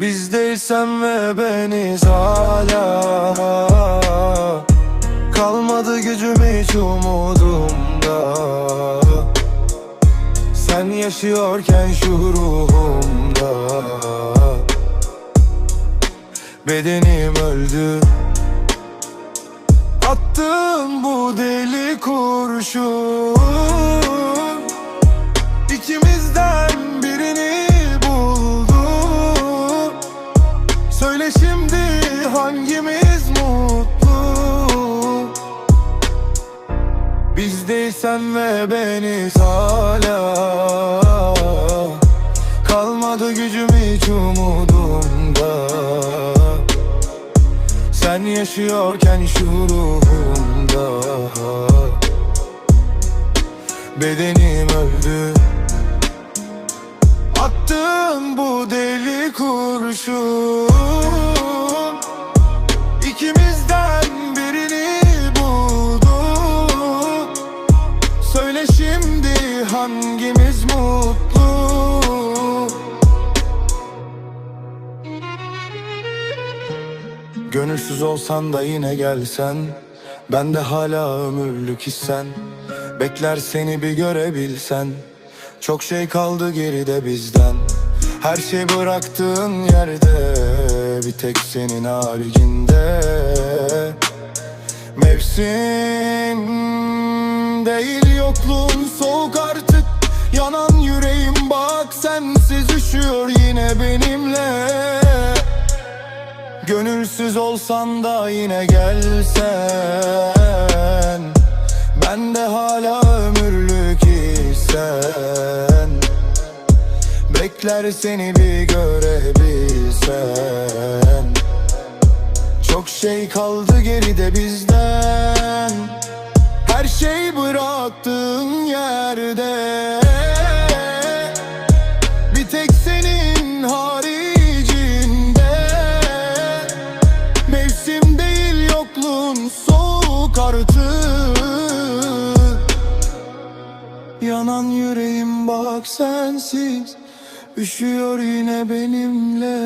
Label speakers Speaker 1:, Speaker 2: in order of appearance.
Speaker 1: Bizdeysen ve beniz hala Kalmadı gücüm hiç umudumda. Sen yaşıyorken şu ruhumda Bedenim öldü. Attığın bu deli kurşun Bizdeysen ve beniz hala Kalmadı gücüm hiç umudumda. Sen yaşıyorken şu ruhumda. Bedenim öldü. Attığın bu deli kurşun Gönülsüz olsan da yine gelsen Ben de hala ömürlük hissen. Bekler seni bir görebilsen Çok şey kaldı geride bizden. Her şey bıraktığın yerde Bir tek senin haricinde. Mevsim değil yokluğun soğuk artık. Yanan yüreğim bak sensiz üşüyor yine benimle Gönülsüz olsan da yine gelsen. Ben de hala ömürlük isen Bekler seni bir görebilsen. Çok şey kaldı geride bizden. Her şey bıraktığın yerde bak sensiz Üşüyor yine benimle